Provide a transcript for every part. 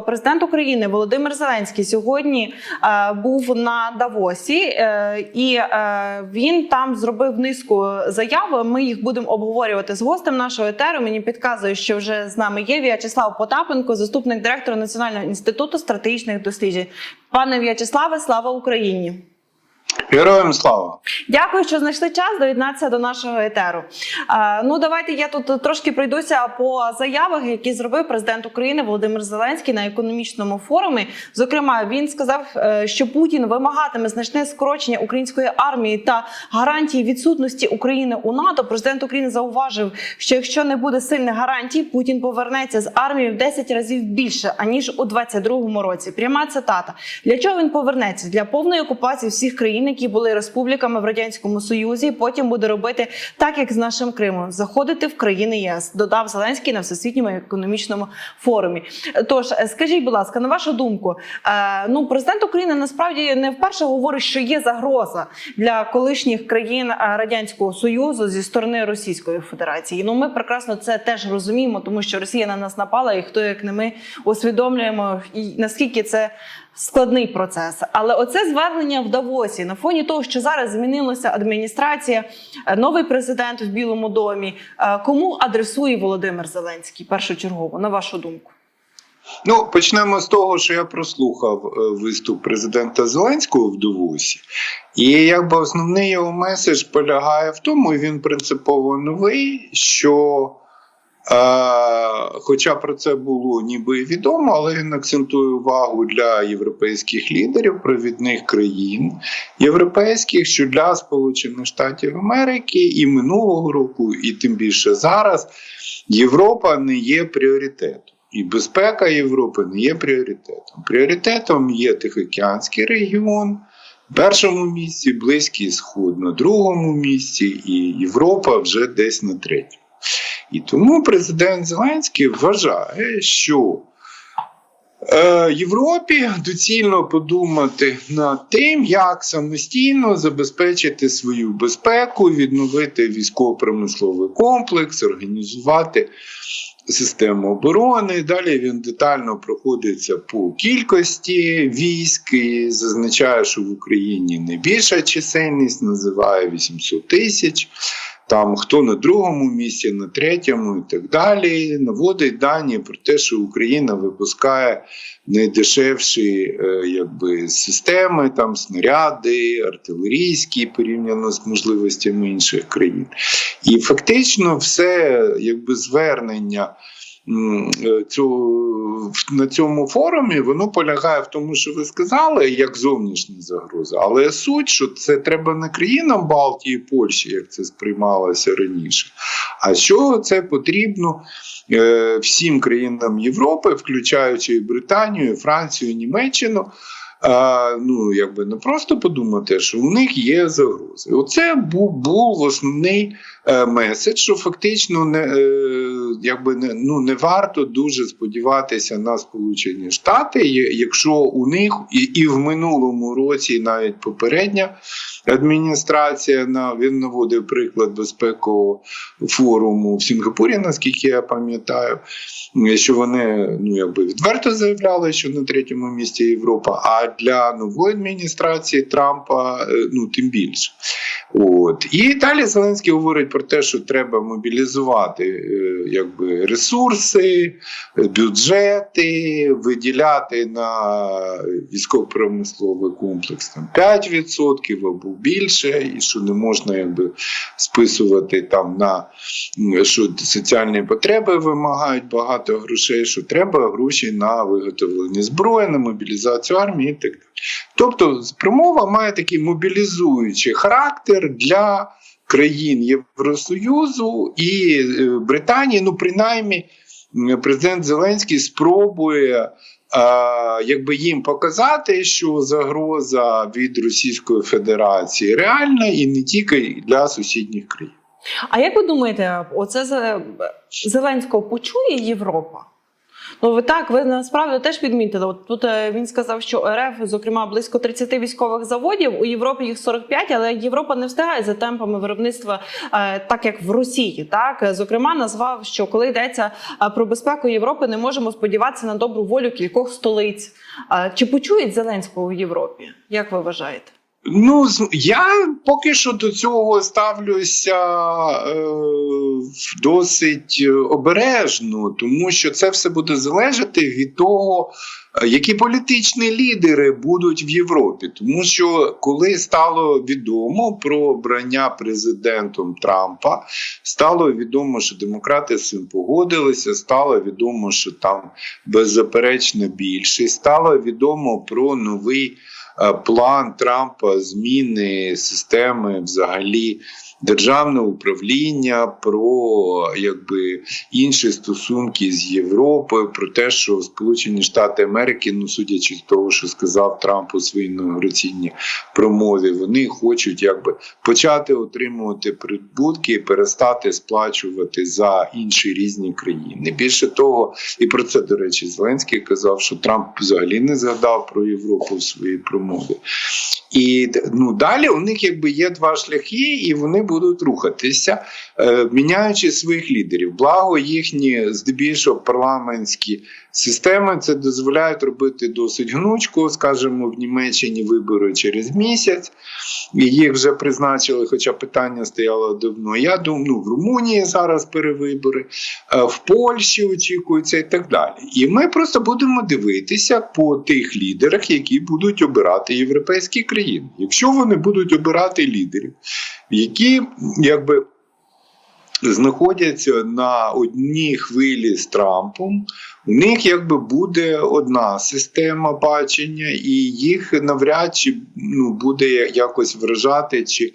Президент України Володимир Зеленський сьогодні е, був на Давосі, е, і е, він там зробив низку заяв. Ми їх будемо обговорювати з гостем нашого етеру. Мені підказує, що вже з нами є В'ячеслав Потапенко, заступник директора Національного інституту стратегічних досліджень. Пане В'ячеславе, слава Україні! Героям слава! Дякую, що знайшли час доєднатися до нашого етеру. Е, ну давайте я тут трошки пройдуся по заявах, які зробив президент України Володимир Зеленський на економічному форумі. Зокрема, він сказав, е, що Путін вимагатиме значне скорочення української армії та гарантії відсутності України у НАТО. Президент України зауважив, що якщо не буде сильних гарантій, Путін повернеться з армією в 10 разів більше аніж у 22-му році. Пряма цитата: для чого він повернеться? Для повної окупації всіх країн, які були республіками в радянському союзі. Потім буде робити так, як з нашим Кримом, заходити в країни ЄС. Додав Зеленський на всесвітньому економічному форумі. Тож е, скажіть, будь ласка, на вашу думку, е, ну президент України насправді не вперше говорить, що є загроза для колишніх країн е, радянського союзу зі сторони Російської Федерації. Ну ми прекрасно це теж розуміємо, тому що Росія на нас напала, і хто як не ми усвідомлюємо, наскільки це складний процес. Але оце звернення в Давосі на фоні того, що зараз змінилася адміністрація, е, новий президент в Білому домі. е, Кому адресує Володимир Зеленський першочергово, на вашу думку? Ну, почнемо з того, що я прослухав е, виступ президента Зеленського в Давосі. І якби основний його меседж полягає в тому, і він принципово новий, що. Е, хоча про це було ніби відомо, але він акцентує увагу для європейських лідерів, провідних країн європейських, що для Сполучених Штатів Америки і минулого року, і тим більше зараз Європа не є пріоритетом. І безпека Європи не є пріоритетом. Пріоритетом є Тихоокеанський регіон, в першому місці, Близький Сход на другому місці, і Європа вже десь на третьому. І тому президент Зеленський вважає, що е, Європі доцільно подумати над тим, як самостійно забезпечити свою безпеку, відновити військово-промисловий комплекс, організувати систему оборони. Далі він детально проходиться по кількості військ і зазначає, що в Україні найбільша чисельність називає 800 тисяч. Там хто на другому місці, на третьому і так далі, наводить дані про те, що Україна випускає найдешевші е, якби, системи, там снаряди, артилерійські порівняно з можливостями інших країн. І фактично все якби звернення. Е, на цьому форумі воно полягає в тому, що ви сказали, як зовнішня загроза. Але суть, що це треба не країнам Балтії і Польщі, як це сприймалося раніше, а що це потрібно е, всім країнам Європи, включаючи і Британію, і Францію, і Німеччину. А, ну, якби не просто подумати, що у них є загрози. Оце був, був основний е, меседж, що фактично не, е, якби не, ну, не варто дуже сподіватися на Сполучені Штати, якщо у них і, і в минулому році, і навіть попередня адміністрація на він наводив приклад безпекового форуму в Сінгапурі, наскільки я пам'ятаю, що вони ну якби відверто заявляли, що на третьому місці Європа, а для нової адміністрації Трампа е, ну тим більше. От і далі Зеленський говорить про те, що треба мобілізувати е, якби ресурси, бюджети, виділяти на військово-промисловий комплекс там 5% або більше, і що не можна якби списувати там на що соціальні потреби вимагають багато грошей, що треба гроші на виготовлення зброї, на мобілізацію армії і так далі. Тобто, промова має такий мобілізуючий характер для країн Євросоюзу і е, Британії. Ну, принаймні, президент Зеленський спробує. е, Якби їм показати, що загроза від Російської Федерації реальна і не тільки для сусідніх країн. А як ви думаєте, оце Зе- Зеленського почує Європа? Ну ви так, ви насправді теж підмітили. От тут е, він сказав, що РФ, зокрема, близько 30 військових заводів. У Європі їх 45, але Європа не встигає за темпами виробництва, е, так як в Росії. Так зокрема, назвав, що коли йдеться е, про безпеку Європи, не можемо сподіватися на добру волю кількох столиць. Чи почують Зеленського в Європі? Як ви вважаєте? Ну, я поки що до цього ставлюся е, досить обережно, тому що це все буде залежати від того, е, які політичні лідери будуть в Європі. Тому що коли стало відомо про обрання президентом Трампа, стало відомо, що демократи з цим погодилися, стало відомо, що там беззаперечна більшість, стало відомо про новий план Трампа зміни системи взагалі державного управління, про якби інші стосунки з Європою, про те, що Сполучені Штати Америки, ну судячи з того, що сказав Трамп у своїй інаугураційній промові, вони хочуть якби почати отримувати прибутки і перестати сплачувати за інші різні країни. Більше того, і про це, до речі, Зеленський казав, що Трамп взагалі не згадав про Європу в своїй промові. І ну, далі у них якби є два шляхи, і вони будуть рухатися, е, міняючи своїх лідерів. Благо їхні здебільшого парламентські системи це дозволяють робити досить гнучко. Скажімо, в Німеччині вибори через місяць, їх вже призначили, хоча питання стояло давно. Я думаю, ну, в Румунії зараз перевибори, е, в Польщі очікуються і так далі. І ми просто будемо дивитися по тих лідерах, які будуть обирати європейські країни. Якщо вони будуть обирати лідерів, які якби. Знаходяться на одній хвилі з Трампом, у них якби буде одна система бачення, і їх навряд чи ну, буде якось вражати чи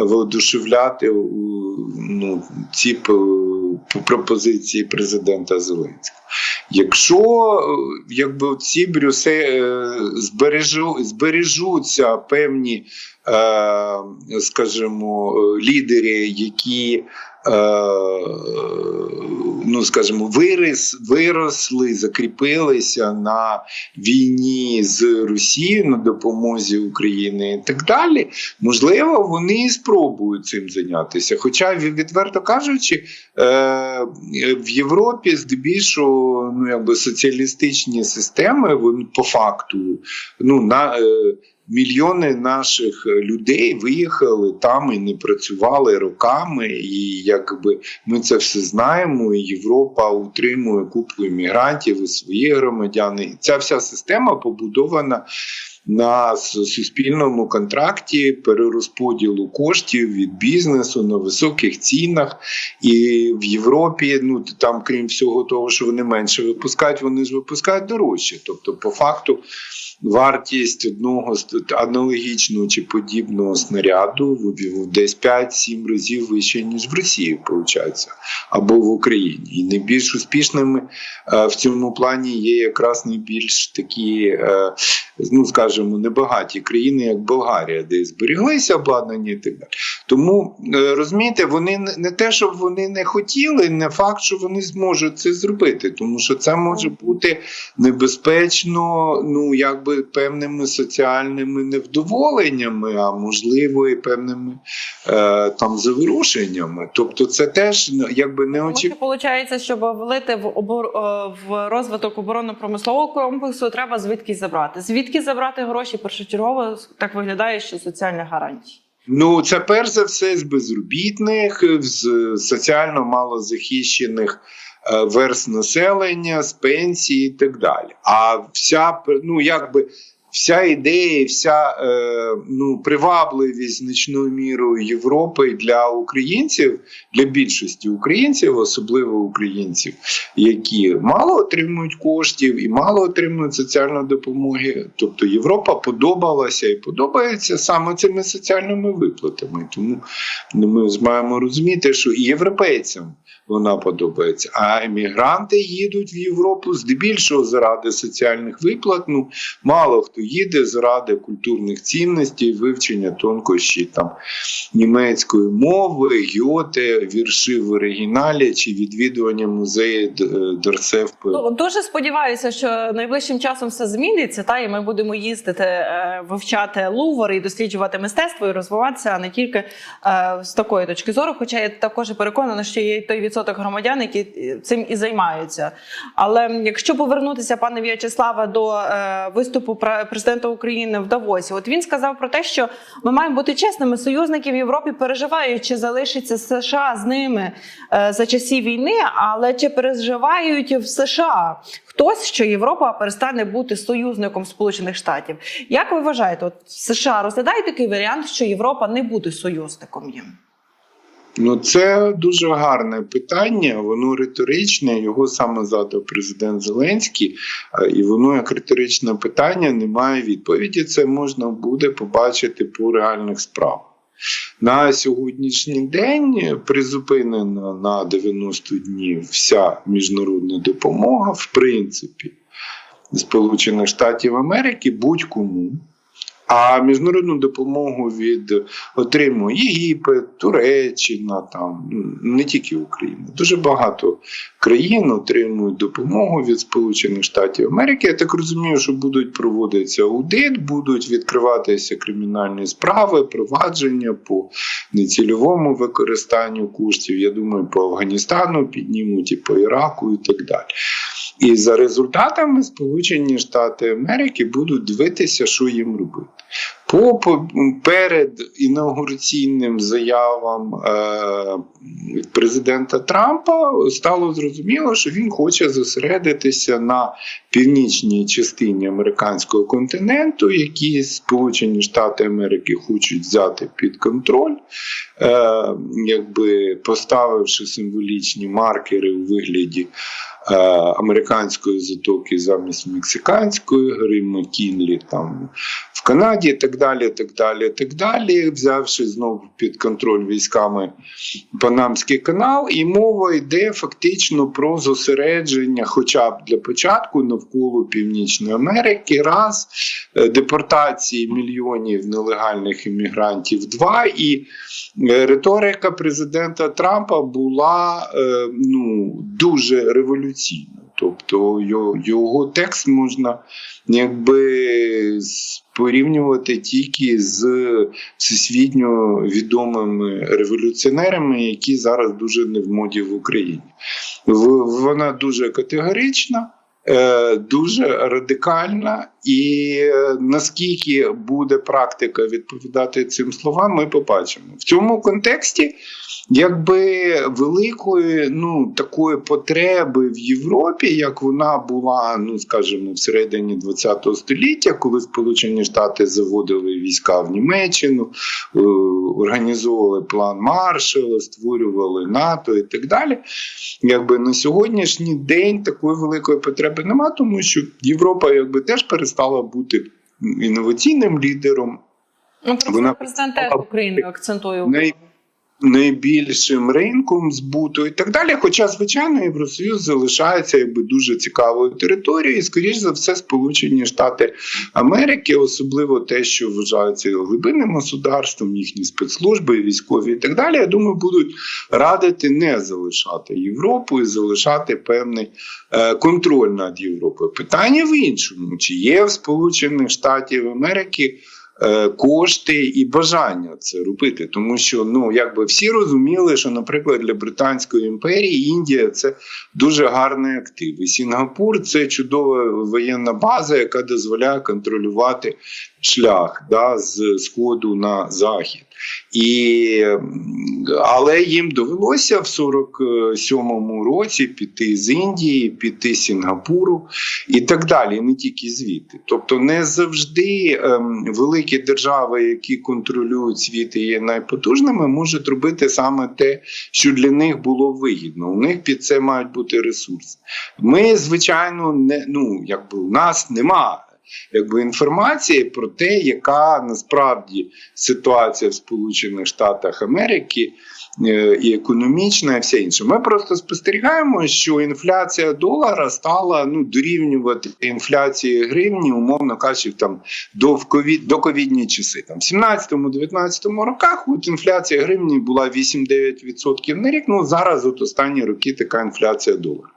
воодушевляти ну, ці п- пропозиції президента Зеленського. Якщо е, якби ці брюсе е, збережу, збережуться певні, е, скажімо, лідери, які ну, скажімо, виріс, виросли, закріпилися на війні з Росією на допомозі України і так далі, можливо, вони і спробують цим зайнятися. Хоча, відверто кажучи, е, в Європі здебільшого ну, якби соціалістичні системи, вони по факту ну, на. Е, Мільйони наших людей виїхали там і не працювали роками, і якби ми це все знаємо. і Європа утримує купу іммігрантів і свої громадяни. І ця вся система побудована на суспільному контракті перерозподілу коштів від бізнесу на високих цінах. І в Європі, ну там, крім всього того, що вони менше випускають, вони ж випускають дорожче. Тобто, по факту. Вартість одного аналогічного чи подібного снаряду десь 5-7 разів вища, ніж в Росії, виходить, або в Україні. І найбільш успішними е, в цьому плані є якраз найбільш такі, е, ну скажімо, небагаті країни, як Болгарія, де зберіглися обладнання і так далі. Тому е, розумієте, вони не- те, щоб вони не хотіли, не факт, що вони зможуть це зробити, тому що це може бути небезпечно, ну якби певними соціальними невдоволеннями, а можливо, і певними е, там заворушеннями. Тобто, це теж ну, якби не очікувано. виходить, щоб влити в обор... е, в розвиток оборонно-промислового комплексу, треба звідки забрати. Звідки забрати гроші? Першочергово так виглядає, що соціальні гарантії. Ну, це перш за все з безробітних, з соціально малозахищених е, верст населення, з пенсії і так далі. А вся ну якби. Вся ідея, вся е, ну, привабливість значною мірою Європи для українців, для більшості українців, особливо українців, які мало отримують коштів і мало отримують соціальної допомоги. Тобто Європа подобалася і подобається саме цими соціальними виплатами. Тому ну, ми маємо розуміти, що і європейцям вона подобається. А емігранти їдуть в Європу здебільшого заради соціальних виплат. Ну мало хто поїде заради культурних цінностей, вивчення тонкощі там німецької мови, гьоте, вірші в оригіналі чи відвідування музею е, Ну, дуже сподіваюся, що найближчим часом все зміниться, та і ми будемо їздити е, вивчати Лувр і досліджувати мистецтво і розвиватися, а не тільки е, з такої точки зору. Хоча я також переконана, що є той відсоток громадян, які цим і займаються. Але якщо повернутися, пане В'ячеславе, до виступу президента України в Давосі, от він сказав про те, що ми маємо бути чесними. Союзники в Європі переживають, чи залишиться США з ними е, за часів війни, але чи переживають в США хтось, що Європа перестане бути союзником Сполучених Штатів? Як ви вважаєте, от США розглядає такий варіант, що Європа не буде союзником їм? Ну, це дуже гарне питання. Воно риторичне. Його саме задав президент Зеленський, і воно як риторичне питання не має відповіді. Це можна буде побачити по реальних справах. На сьогоднішній день призупинена на 90 днів вся міжнародна допомога, в принципі, Сполучених Штатів Америки будь-кому. А міжнародну допомогу від отримує Єгипет, Туреччина, там не тільки Україна. Дуже багато країн отримують допомогу від Сполучених Штатів Америки. Я так розумію, що будуть проводитися аудит, будуть відкриватися кримінальні справи, провадження по нецільовому використанню коштів. Я думаю, по Афганістану піднімуть і по Іраку, і так далі. І за результатами Сполучені Штати Америки будуть дивитися, що їм робити. По, по перед інаугураційним заявам е, президента Трампа стало зрозуміло, що він хоче зосередитися на північній частині американського континенту, які Сполучені Штати Америки хочуть взяти під контроль, е, якби поставивши символічні маркери у вигляді американської затоки замість мексиканської, гори Макінлі там в Канаді, і так далі, так далі, так далі, взявши знову під контроль військами Панамський канал, і мова йде фактично про зосередження, хоча б для початку, навколо Північної Америки, раз е, депортації мільйонів нелегальних іммігрантів, два і е, риторика президента Трампа була е, ну, дуже революційна. Тобто його, його текст можна якби порівнювати тільки з всесвітньо відомими революціонерами, які зараз дуже не в моді в Україні. Вона дуже категорична. е, Дуже радикальна, і е, наскільки буде практика відповідати цим словам, ми побачимо в цьому контексті якби великої ну такої потреби в Європі, як вона була, ну скажімо, в середині ХХ століття, коли Сполучені Штати заводили війська в Німеччину, е, організовували план Маршала, створювали НАТО і так далі. Якби на сьогоднішній день такої великої потреби немає, тому що Європа якби теж перестала бути інноваційним лідером. Ну, Вона президент України акцентує. Найбільшим ринком збуту і так далі. Хоча, звичайно, Євросоюз залишається якби дуже цікавою територією, і скоріш за все, Сполучені Штати Америки, особливо те, що вважається глибинним государством, їхні спецслужби, військові і так далі. Я думаю, будуть радити не залишати Європу і залишати певний е, контроль над Європою. Питання в іншому: чи є в Сполучених Штатів Америки кошти і бажання це робити, тому що ну якби всі розуміли, що, наприклад, для Британської імперії Індія це дуже гарний актив. І Сінгапур це чудова воєнна база, яка дозволяє контролювати шлях да, з сходу на захід. І, але їм довелося в 47-му році піти з Індії, піти з Сінгапуру і так далі, не тільки звідти. Тобто, не завжди ем, великі держави, які контролюють світ і є найпотужними, можуть робити саме те, що для них було вигідно. У них під це мають бути ресурси. Ми, звичайно, не ну якби у нас немає. Якби інформації про те, яка насправді ситуація в Сполучених Штатах Америки, е, і економічна, і все інше. Ми просто спостерігаємо, що інфляція долара стала ну дорівнювати інфляції гривні, умовно кажучи, там до ковід до ковідні часи. Там в 17-19 роках от інфляція гривні була 8-9% на рік. Ну зараз от останні роки така інфляція долара.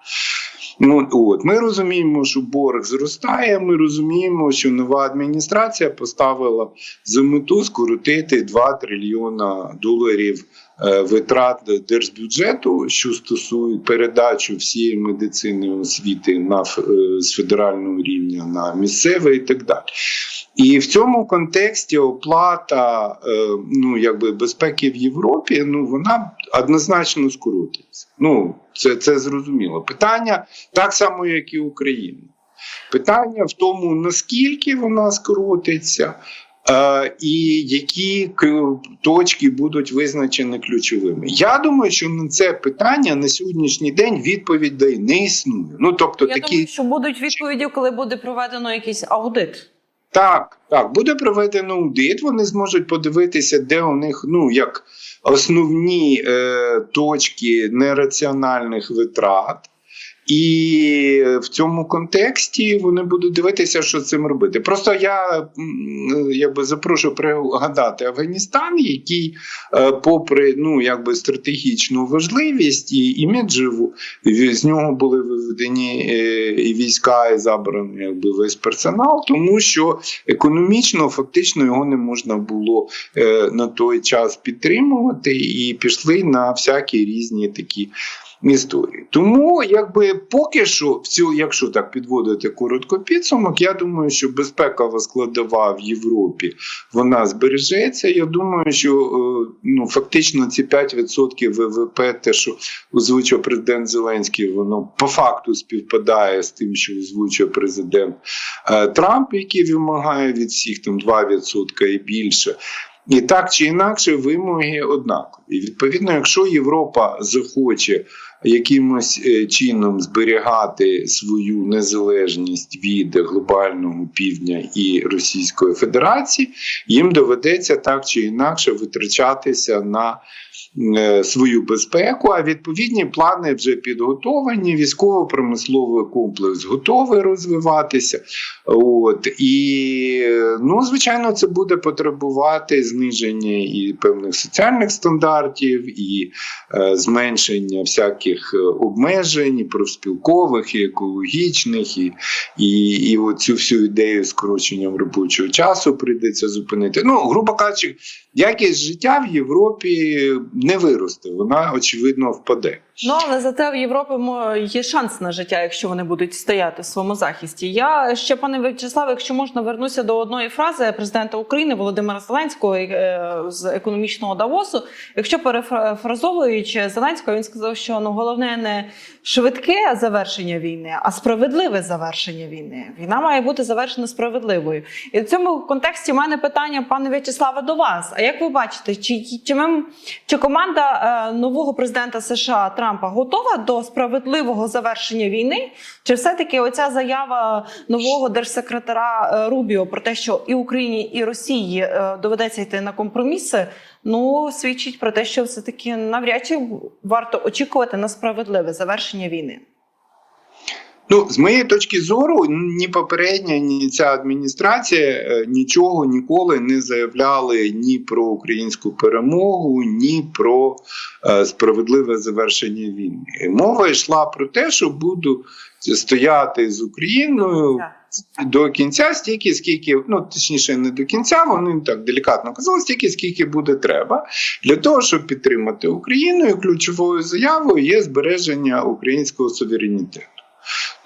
Ну от ми розуміємо, що борг зростає. Ми розуміємо, що нова адміністрація поставила за мету скоротити 2 трильйона доларів е, витрат держбюджету, що стосують передачу всієї медицини освіти на е, з федерального рівня на місцеве і так далі. І в цьому контексті оплата е, ну, якби безпеки в Європі, ну вона однозначно скоротиться. Ну, це, це зрозуміло. Питання так само, як і Україна. Питання в тому, наскільки вона скоротиться, е, і які точки будуть визначені ключовими. Я думаю, що на це питання на сьогоднішній день відповідь не існує. Ну тобто Я такі думаю, що будуть відповіді, коли буде проведено якийсь аудит. Так, так, буде проведено аудит. Вони зможуть подивитися, де у них ну як основні е, точки нераціональних витрат. І в цьому контексті вони будуть дивитися, що з цим робити. Просто я якби запрошую пригадати Афганістан, який, е, попри ну якби стратегічну важливість і іміджеву, з нього були виведені е, і війська, і забраний якби весь персонал, тому що економічно фактично його не можна було е, на той час підтримувати, і пішли на всякі різні такі. Історії. Тому, якби поки що, в цю, якщо так підводити коротко підсумок, я думаю, що безпекова складова в Європі вона збережеться. Я думаю, що е, ну фактично ці 5% ВВП, те, що озвучив президент Зеленський, воно по факту співпадає з тим, що озвучує президент е, Трамп, який вимагає від всіх там 2% і більше. І так чи інакше вимоги однакові. І відповідно, якщо Європа захоче якимось е, чином зберігати свою незалежність від глобального півдня і Російської Федерації, їм доведеться так чи інакше витрачатися на свою безпеку. А відповідні плани вже підготовлені. Військово-промисловий комплекс готовий розвиватися. От і ну, звичайно, це буде потребувати зниження і певних соціальних стандартів, і е, зменшення всяких е, обмежень, і профспілкових, і екологічних, і, і, і оцю всю ідею скороченням робочого часу прийдеться зупинити. Ну, грубо кажучи, якість життя в Європі не виросте, вона очевидно впаде. Ну але зате в Європі є шанс на життя, якщо вони будуть стояти в своєму захисті. Я ще, пане В'ячеславе, якщо можна вернуся до одної фрази президента України Володимира Зеленського е, з економічного Давосу. Якщо перефразовуючи Зеленського, він сказав, що ну головне не швидке завершення війни, а справедливе завершення війни. Війна має бути завершена справедливою. І в цьому контексті в мене питання, пане В'ячеславе, до вас. А як ви бачите, чи, чи, ми, чи команда е, нового президента США Трампа готова до справедливого завершення війни? Чи все-таки оця заява нового держсекретаря е, Рубіо про те, що і Україні, і Росії е, доведеться йти на компроміси? Ну свідчить про те, що все таки навряд чи варто очікувати на справедливе завершення війни. Ну, з моєї точки зору, ні попередня, ні ця адміністрація е, нічого ніколи не заявляли ні про українську перемогу, ні про е, справедливе завершення війни. Мова йшла про те, що буду стояти з Україною до кінця, стільки, скільки, ну точніше, не до кінця, вони так делікатно казали, стільки, скільки буде треба, для того, щоб підтримати Україну. І ключовою заявою є збереження українського суверенітету.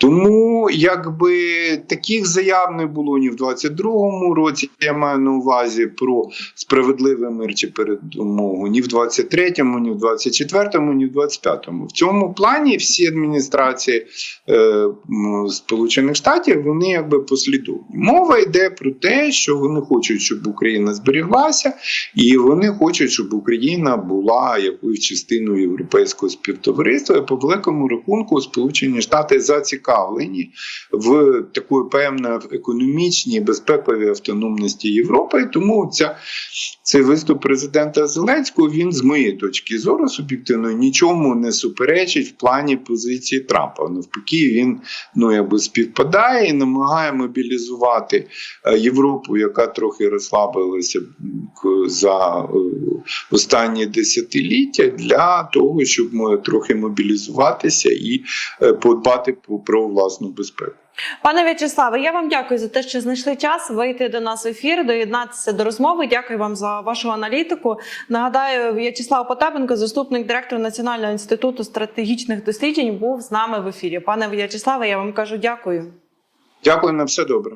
Тому якби таких заяв не було ні в 22-му році. Я маю на увазі про справедливий мир чи передумогу, ні в 23-му, ні в 24-му, ні в 25-му. В цьому плані всі адміністрації е, Сполучених Штатів вони якби послідовні. Мова йде про те, що вони хочуть, щоб Україна зберіглася, і вони хочуть, щоб Україна була якоюсь частиною європейського співтовариства. І по великому рахунку Сполучені Штати зацікавлені зацікавлені в такої певної економічній безпековій автономності Європи. Тому ця, цей виступ президента Зеленського він з моєї точки зору суб'єктивно нічому не суперечить в плані позиції Трампа. Навпаки, він ну якби співпадає і намагає мобілізувати е, Європу, яка трохи розслабилася за е, останні десятиліття, для того, щоб трохи мобілізуватися і е, подбати про власну безпеку. Пане В'ячеславе, я вам дякую за те, що знайшли час вийти до нас в ефір, доєднатися до розмови. Дякую вам за вашу аналітику. Нагадаю, В'ячеслав Потапенко, заступник директора Національного інституту стратегічних досліджень, був з нами в ефірі. Пане В'ячеславе, я вам кажу дякую. Дякую на все добре.